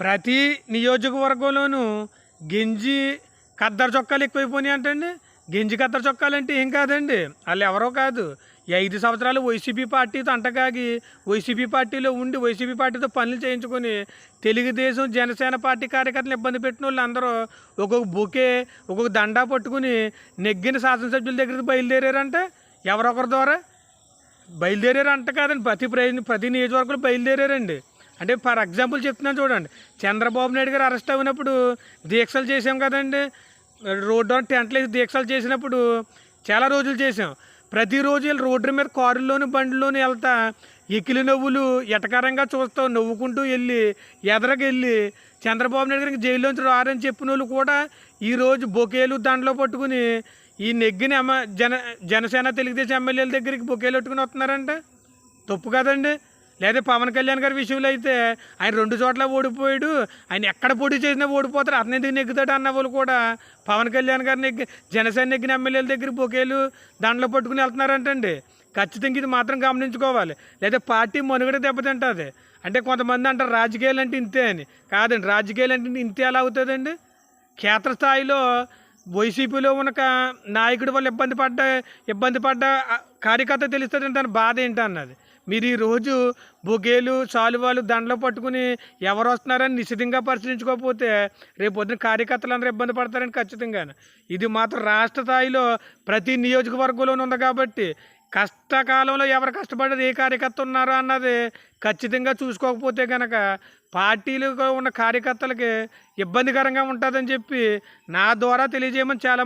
ప్రతి నియోజకవర్గంలోనూ గెంజి కద్దరు చొక్కాలు ఎక్కువైపోయినాయి అంటండి. గెంజి కద్దరు చొక్కాలు అంటే ఏం కాదండి? వాళ్ళు ఎవరో కాదు. ఈ ఐదు సంవత్సరాలు వైసీపీ పార్టీతో అంటకాగి వైసీపీ పార్టీలో ఉండి వైసీపీ పార్టీతో పనులు చేయించుకొని తెలుగుదేశం జనసేన పార్టీ కార్యకర్తలు ఇబ్బంది పెట్టిన వాళ్ళు అందరూ ఒక్కొక్క బొకే ఒక్కొక్క దండా పట్టుకుని నెగ్గిన శాసనసభ్యుల దగ్గరికి బయలుదేరారంటే. ఎవరొకరి ద్వారా? బయలుదేరారు అంట కాదండి. ప్రతి ప్రతి నియోజకవర్గంలో బయలుదేరారండి. అంటే ఫర్ ఎగ్జాంపుల్ చెప్తున్నాను చూడండి చంద్రబాబు నాయుడు గారు అరెస్ట్ అయినప్పుడు దీక్షలు చేసాం కదండి. రోడ్డు టెంట్లు వేసి దీక్షలు చేసినప్పుడు చాలా రోజులు చేసాం ప్రతిరోజు వీళ్ళు రోడ్డు మీద కారుల్లోని బండిలోని వెళ్తా ఎకిలి నవ్వులు ఎటకారంగా చూస్తూ నవ్వుకుంటూ వెళ్ళి ఎదరకెళ్ళి చంద్రబాబు నాయుడు గారికి జైల్లోంచి రారని చెప్పిన వాళ్ళు కూడా ఈరోజు బొకేలు దండలో పట్టుకుని ఈ నెగ్గిన జన జనసేన తెలుగుదేశం ఎమ్మెల్యేల దగ్గరికి బొకేలు పెట్టుకుని వస్తున్నారంట. తప్పు కదండి. లేదా పవన్ కళ్యాణ్ గారి విషయంలో అయితే ఆయన రెండు చోట్ల ఓడిపోయాడు. ఆయన ఎక్కడ పోటీ చేసినా ఓడిపోతారు. అతని ఎందుకు నెగ్గుతాడు అన్న వాళ్ళు కూడా పవన్ కళ్యాణ్ గారిని జనసేన నెగ్గిన ఎమ్మెల్యేల దగ్గర బొకేలు దండలు పట్టుకుని వెళ్తున్నారంటండి. ఖచ్చితంగా ఇది మాత్రం గమనించుకోవాలి. లేదా పార్టీ మనుగడ దెబ్బతింటుంది అంటే కొంతమంది అంటారు రాజకీయాలు అంటే ఇంతే అని. కాదండి రాజకీయాలు అంటే ఇంతే ఎలా అవుతుందండి? క్షేత్రస్థాయిలో వైసీపీలో ఉన్న కా- నాయకుడి ఇబ్బంది పడ్డ ఇబ్బంది పడ్డ కార్యకర్త తెలుస్తుంది దాని బాధ ఏంటన్నది. మీరు ఈరోజు బొగేలు శాలువాలు దండలు పట్టుకుని ఎవరు వస్తున్నారని నిశ్చితంగా పరిశీలించుకోకపోతే రేపు పొద్దున కార్యకర్తలు అందరూ ఇబ్బంది పడతారని ఖచ్చితంగా. ఇది మాత్రం రాష్ట్ర స్థాయిలో ప్రతి నియోజకవర్గంలోనూ ఉంది కాబట్టి కష్టకాలంలో ఎవరు కష్టపడేది ఏ కార్యకర్త ఉన్నారో అన్నది ఖచ్చితంగా చూసుకోకపోతే కనుక పార్టీలో ఉన్న కార్యకర్తలకి ఇబ్బందికరంగా ఉంటుందని చెప్పి నా ద్వారా తెలియజేయమని చాలా